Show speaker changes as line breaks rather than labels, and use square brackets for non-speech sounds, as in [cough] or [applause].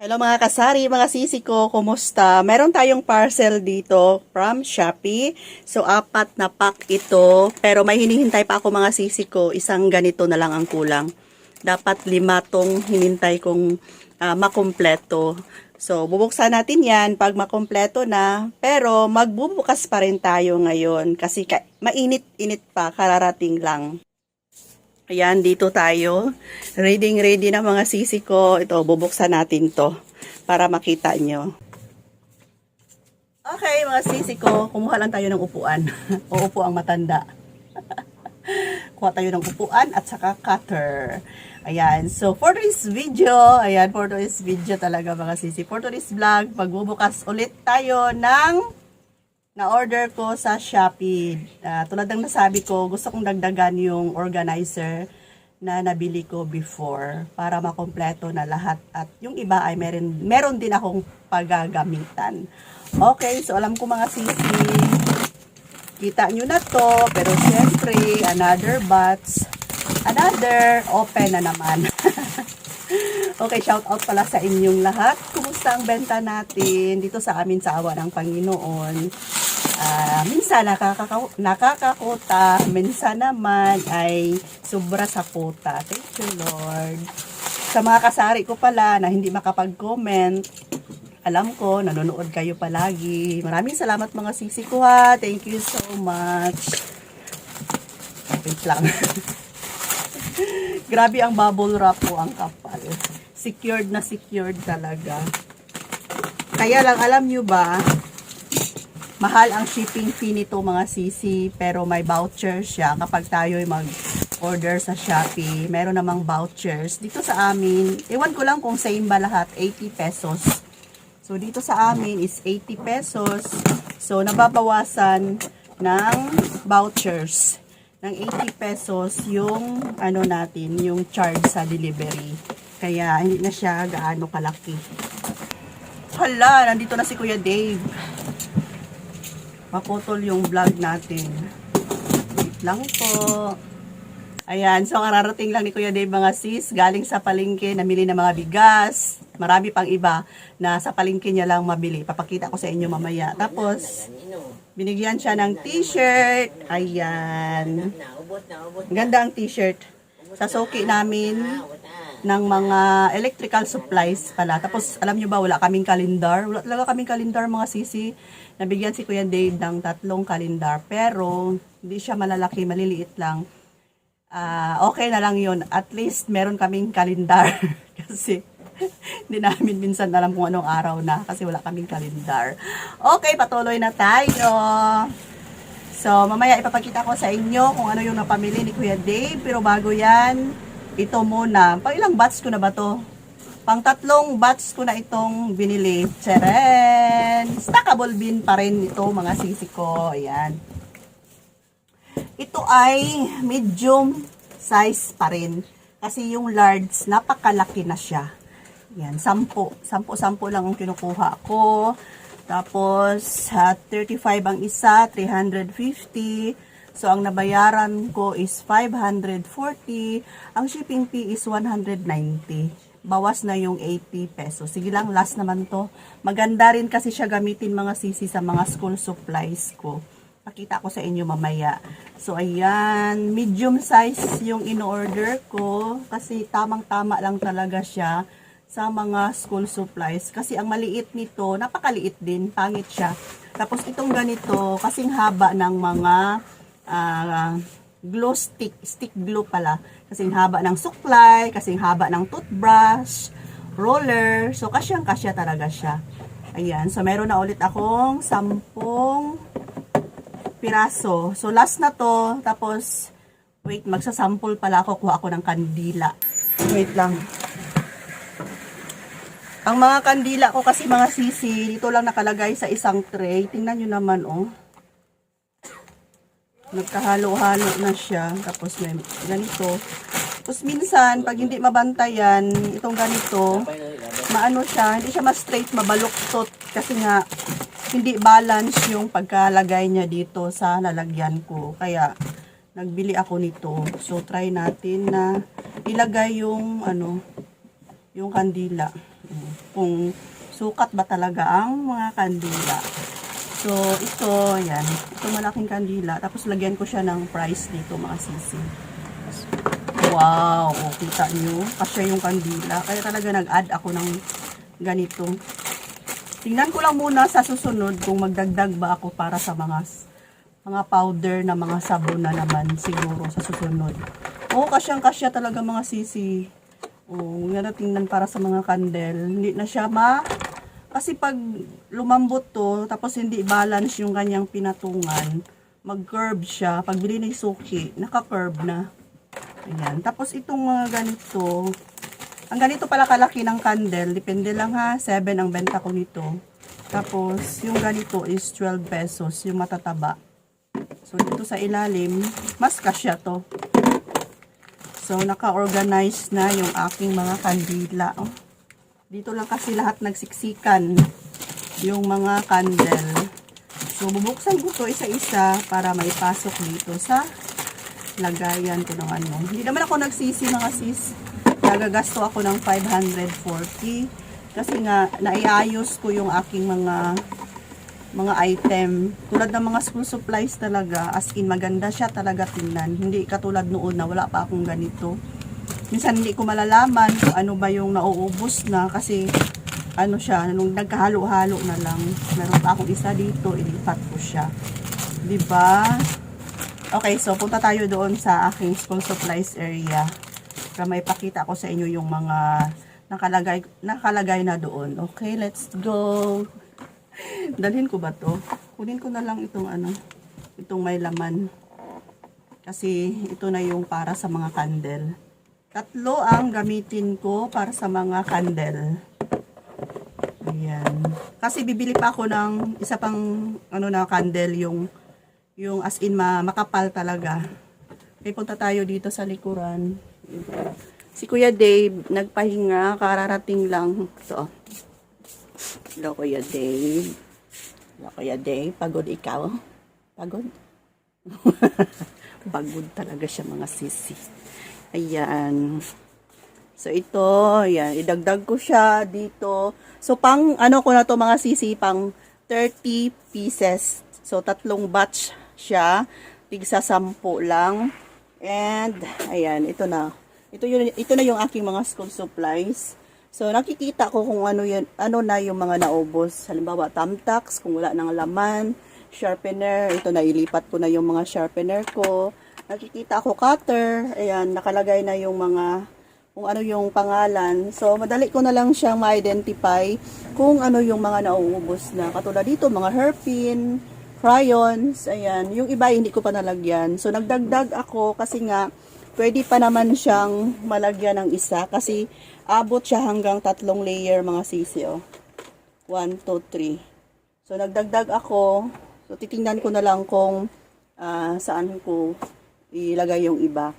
Hello mga kasari, mga sisi ko, kumusta? Meron tayong parcel dito from Shopee. So, apat na pack ito. Pero may hinihintay pa ako mga sisi ko. Isang ganito na lang ang kulang. Dapat lima tong hinintay kong ah, makumpleto. So, bubuksan natin yan pag makumpleto na. Pero, magbubukas pa rin tayo ngayon. Kasi ka- mainit-init pa, kararating lang. Ayan, dito tayo. Ready, ready na mga sisi ko. Ito, bubuksan natin to para makita nyo. Okay, mga sisi ko, kumuha lang tayo ng upuan. [laughs] Uupo ang matanda. [laughs] Kuha tayo ng upuan at saka cutter. Ayan, so for this video, ayan, for this video talaga mga sisi. For this vlog, magbubukas ulit tayo ng na-order ko sa Shopee. Ah, tulad ng nasabi ko, gusto kong dagdagan yung organizer na nabili ko before para makompleto na lahat at yung iba ay meron, meron din akong paggagamitan. Okay, so alam ko mga sisi, kita nyo na to, pero syempre, another batch, another open na naman. [laughs] Okay, shout out pala sa inyong lahat. Kumusta ang benta natin dito sa amin sa awa ng Panginoon? Ah, minsan nakakaka- nakakakuta, minsan naman ay sobra sa kuta. Thank you, Lord. Sa mga kasari ko pala na hindi makapag-comment, alam ko, nanonood kayo palagi. Maraming salamat mga sisi ko ha. Thank you so much. Wait lang. [laughs] Grabe ang bubble wrap po ang kapal. Secured na secured talaga. Kaya lang, alam nyo ba, mahal ang shipping fee nito mga sisi, pero may voucher siya kapag tayo mag-order sa Shopee. Meron namang vouchers. Dito sa amin, ewan ko lang kung same ba lahat, 80 pesos. So, dito sa amin is 80 pesos. So, nababawasan ng vouchers ng 80 pesos yung ano natin, yung charge sa delivery. Kaya hindi na siya gaano kalaki. Hala, nandito na si Kuya Dave. Maputol yung vlog natin. Wait lang po. Ayan, so kararating lang ni Kuya Dave mga sis, galing sa palengke, namili ng mga bigas. Marami pang iba na sa palengke niya lang mabili. Papakita ko sa inyo mamaya. Tapos, binigyan siya ng t-shirt. Ayan. Ganda ang t-shirt. Sa soki namin ng mga electrical supplies pala. Tapos, alam nyo ba, wala kaming kalendar. Wala talaga kaming kalendar, mga sisi. Nabigyan si Kuya Dave ng tatlong kalendar. Pero, hindi siya malalaki, maliliit lang. Ah, okay na lang yun. At least, meron kaming kalendar. [laughs] Kasi, hindi namin minsan alam kung anong araw na. Kasi wala kaming kalendar. Okay, patuloy na tayo. So, mamaya ipapakita ko sa inyo kung ano yung napamili ni Kuya Dave. Pero bago yan, ito muna. Pang ilang batch ko na ba to? Pang tatlong batch ko na itong binili. Tcharan! Stackable bin pa rin ito mga sisi ko. Ayan. Ito ay medium size pa rin. Kasi yung large, napakalaki na siya. Yan, sampo. Sampo-sampo lang ang kinukuha ko. Tapos, ah, 35 ang isa, 350. So, ang nabayaran ko is 540. Ang shipping fee is 190. Bawas na yung 80 pesos. Sige lang, last naman to. Maganda rin kasi siya gamitin mga sisi sa mga school supplies ko. Pakita ko sa inyo mamaya. So, ayan. Medium size yung in-order ko. Kasi tamang-tama lang talaga siya sa mga school supplies. Kasi ang maliit nito, napakaliit din. Pangit siya. Tapos itong ganito, kasing haba ng mga ah, glue stick. Stick glue pala. Kasing haba ng suklay, kasing haba ng toothbrush, roller. So, kasyang kasya talaga siya. Ayan. So, meron na ulit akong sampung piraso. So, last na to. Tapos, wait, magsasample pala ako. Kuha ako ng kandila. Wait lang. Ang mga kandila ko kasi mga sisi, dito lang nakalagay sa isang tray. Tingnan nyo naman, oh. Nagkahalo-halo na siya. Tapos may ganito. Tapos minsan, pag hindi mabantayan, itong ganito, maano siya, hindi siya ma-straight, mabaluktot. Kasi nga, hindi balance yung pagkalagay niya dito sa lalagyan ko. Kaya, nagbili ako nito. So, try natin na ilagay yung, ano, yung kandila. Kung sukat ba talaga ang mga kandila. So, ito, yan. Ito malaking kandila. Tapos, lagyan ko siya ng price dito, mga sisi. Wow! O, kita nyo. Kasya yung kandila. Kaya talaga nag-add ako ng ganito. Tingnan ko lang muna sa susunod kung magdagdag ba ako para sa mga mga powder na mga sabon na naman siguro sa susunod. Oo, kasyang kasya talaga mga sisi. Oo, nga na tingnan para sa mga candle. Hindi na siya ma... Kasi pag lumambot to, tapos hindi balance yung kanyang pinatungan, mag-curve siya. Pag bili ng suki, naka-curve na. Ayan. Tapos itong mga ganito, ang ganito pala kalaki ng candle, depende lang ha, 7 ang benta ko nito. Tapos, yung ganito is 12 pesos, yung matataba. So, dito sa ilalim, mas kasya to. So, naka-organize na yung aking mga kandila. Oh. Dito lang kasi lahat nagsiksikan yung mga candle. So, bubuksan ko to isa-isa para may pasok dito sa lagayan ko ng ano. Hindi naman ako nagsisi mga sis. Nagagasto ako ng 540 kasi nga naiayos ko yung aking mga mga item. Tulad ng mga school supplies talaga, as in maganda siya talaga tingnan. Hindi katulad noon na wala pa akong ganito. Minsan hindi ko malalaman kung ano ba yung nauubos na kasi ano siya, nung nagkahalo-halo na lang. Meron pa akong isa dito, ilipat ko siya. ba? Okay, so punta tayo doon sa aking school supplies area. Para may pakita ko sa inyo yung mga nakalagay, nakalagay na doon. Okay, let's go. [laughs] Dalhin ko ba to? Kunin ko na lang itong ano, itong may laman. Kasi ito na yung para sa mga candle. Tatlo ang gamitin ko para sa mga candle. Ayan. Kasi bibili pa ako ng isa pang ano na candle yung yung as in ma, makapal talaga. Okay, punta tayo dito sa likuran. Si Kuya Dave, nagpahinga, kararating lang. So, hello Kuya Dave. Hello Kuya Dave, pagod ikaw? Pagod? [laughs] pagod talaga siya mga sisi. Ayan. So, ito, ayan, idagdag ko siya dito. So, pang, ano ko na to mga sisi, pang 30 pieces. So, tatlong batch siya. Tigsa 10 lang. And, ayan, ito na. Ito, yun, ito na yung aking mga school supplies. So, nakikita ko kung ano, yun, ano na yung mga naubos. Halimbawa, tamtax, kung wala ng laman, sharpener, ito na, ilipat ko na yung mga sharpener ko. Nakikita ko cutter, ayan, nakalagay na yung mga, kung ano yung pangalan. So, madali ko na lang siyang ma-identify kung ano yung mga nauubos na. Katulad dito, mga hairpin, crayons, ayan. Yung iba, hindi ko pa nalagyan. So, nagdagdag ako kasi nga, pwede pa naman siyang malagyan ng isa kasi abot siya hanggang tatlong layer mga sisi, oh. 1, 2, 3. So, nagdagdag ako. So, titingnan ko na lang kung ah, saan ko ilagay yung iba.